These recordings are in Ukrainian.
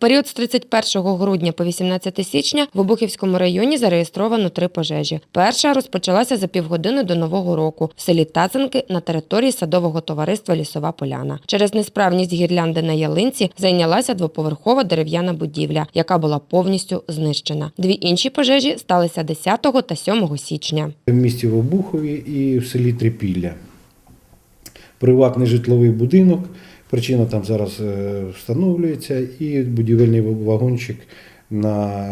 період з 31 грудня по 18 січня в Обухівському районі зареєстровано три пожежі. Перша розпочалася за півгодини до нового року в селі Тацанки на території садового товариства Лісова Поляна. Через несправність гірлянди на ялинці зайнялася двоповерхова дерев'яна будівля, яка була повністю знищена. Дві інші пожежі сталися 10 та 7 січня. В місті в Обухові і в селі Трипілля. Приватний житловий будинок. Причина там зараз е, встановлюється, і будівельний вагончик на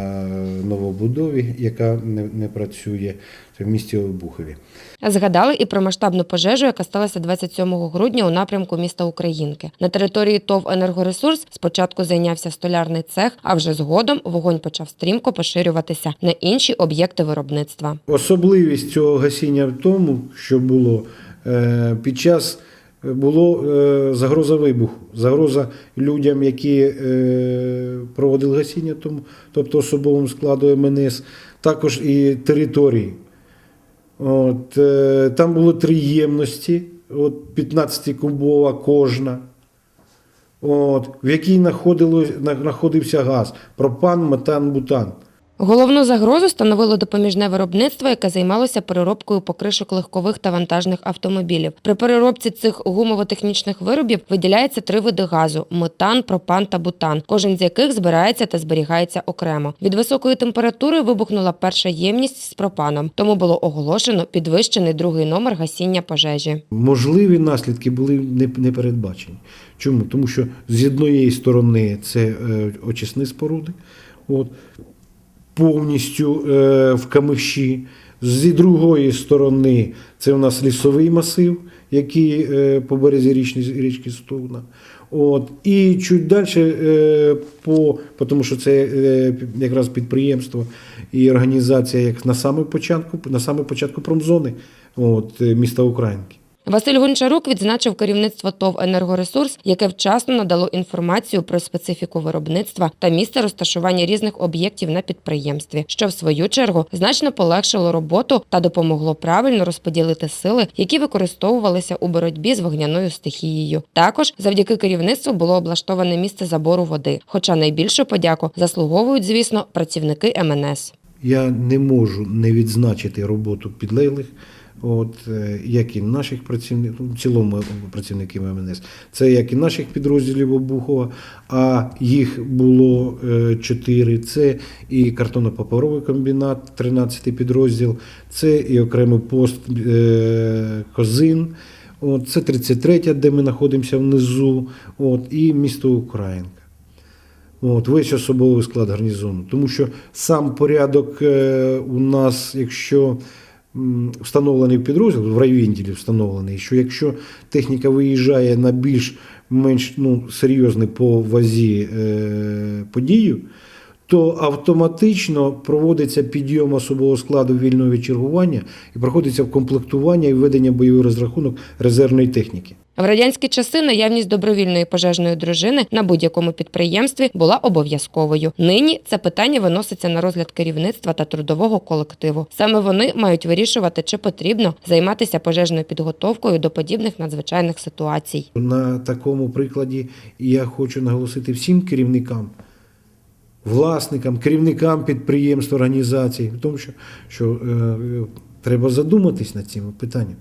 новобудові, яка не, не працює в місті Обухові. Згадали і про масштабну пожежу, яка сталася 27 грудня у напрямку міста Українки. На території ТОВ «Енергоресурс» спочатку зайнявся столярний цех, а вже згодом вогонь почав стрімко поширюватися на інші об'єкти виробництва. Особливість цього гасіння в тому, що було е, під час було е, загроза вибуху, загроза людям, які е, проводили гасіння, тобто особовому складу МНС, також і території. От, е, там було три ємності, от 15-кубова кожна, от, в якій знаходився газ пропан, метан, бутан. Головну загрозу становило допоміжне виробництво, яке займалося переробкою покришок легкових та вантажних автомобілів. При переробці цих гумово-технічних виробів виділяється три види газу: метан, пропан та бутан, кожен з яких збирається та зберігається окремо. Від високої температури вибухнула перша ємність з пропаном, тому було оголошено підвищений другий номер гасіння пожежі. Можливі наслідки були не, передбачені. Чому? Тому що з однієї сторони це е, очисні споруди, от, повністю е, в камиші. З другої сторони це у нас лісовий масив, який е, по березі річні, річки Стовна. От, і чуть далі, е, по, тому що це е, якраз підприємство і організація, як на самому початку, початку промзони от, е, міста Українки. Василь Гончарук відзначив керівництво ТОВ «Енергоресурс», яке вчасно надало інформацію про специфіку виробництва та місце розташування різних об'єктів на підприємстві, що в свою чергу значно полегшило роботу та допомогло правильно розподілити сили, які використовувалися у боротьбі з вогняною стихією. Також завдяки керівництву було облаштоване місце забору води. Хоча найбільшу подяку заслуговують, звісно, працівники МНС. Я не можу не відзначити роботу підлеглих, от, е, як і наших працівників, ну, в цілому працівників МНС. Це як і наших підрозділів Обухова, а їх було е, чотири. Це і картонно-паперовий комбінат, 13 підрозділ, це і окремий пост е, Козин. От, це 33, де ми знаходимося внизу, от, і місто Українка. От, весь особовий склад гарнізону. Тому що сам порядок е, у нас, якщо встановлений підрозділ, в райвідділі встановлений, що якщо техніка виїжджає на більш-менш ну, серйозний по вазі е, подію, то автоматично проводиться підйом особового складу вільного від чергування і проходиться комплектування і введення бойовий розрахунок резервної техніки. В радянські часи наявність добровільної пожежної дружини на будь-якому підприємстві була обов'язковою. Нині це питання виноситься на розгляд керівництва та трудового колективу. Саме вони мають вирішувати, чи потрібно займатися пожежною підготовкою до подібних надзвичайних ситуацій. На такому прикладі я хочу наголосити всім керівникам, власникам, керівникам підприємств, організацій, в тому, що, що е, треба задуматись над цим питанням.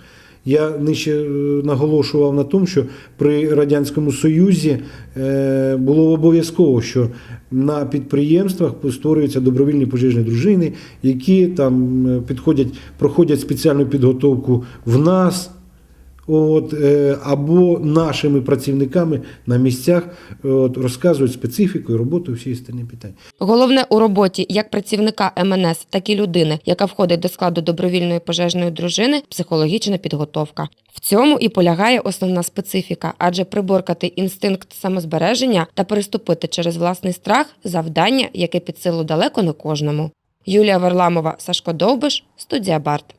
Я нижче е, наголошував на тому, що при Радянському Союзі е, було обов'язково, що на підприємствах створюються добровільні пожежні дружини, які там е, підходять, проходять спеціальну підготовку в нас. От, е, або нашими працівниками на місцях е, от, розказують специфіку і роботу всі остальні питання. Головне у роботі як працівника МНС, так і людини, яка входить до складу добровільної пожежної дружини, психологічна підготовка. В цьому і полягає основна специфіка, адже приборкати інстинкт самозбереження та переступити через власний страх завдання, яке під силу далеко не кожному. Юлія Варламова, Сашко Довбиш, студія Барт.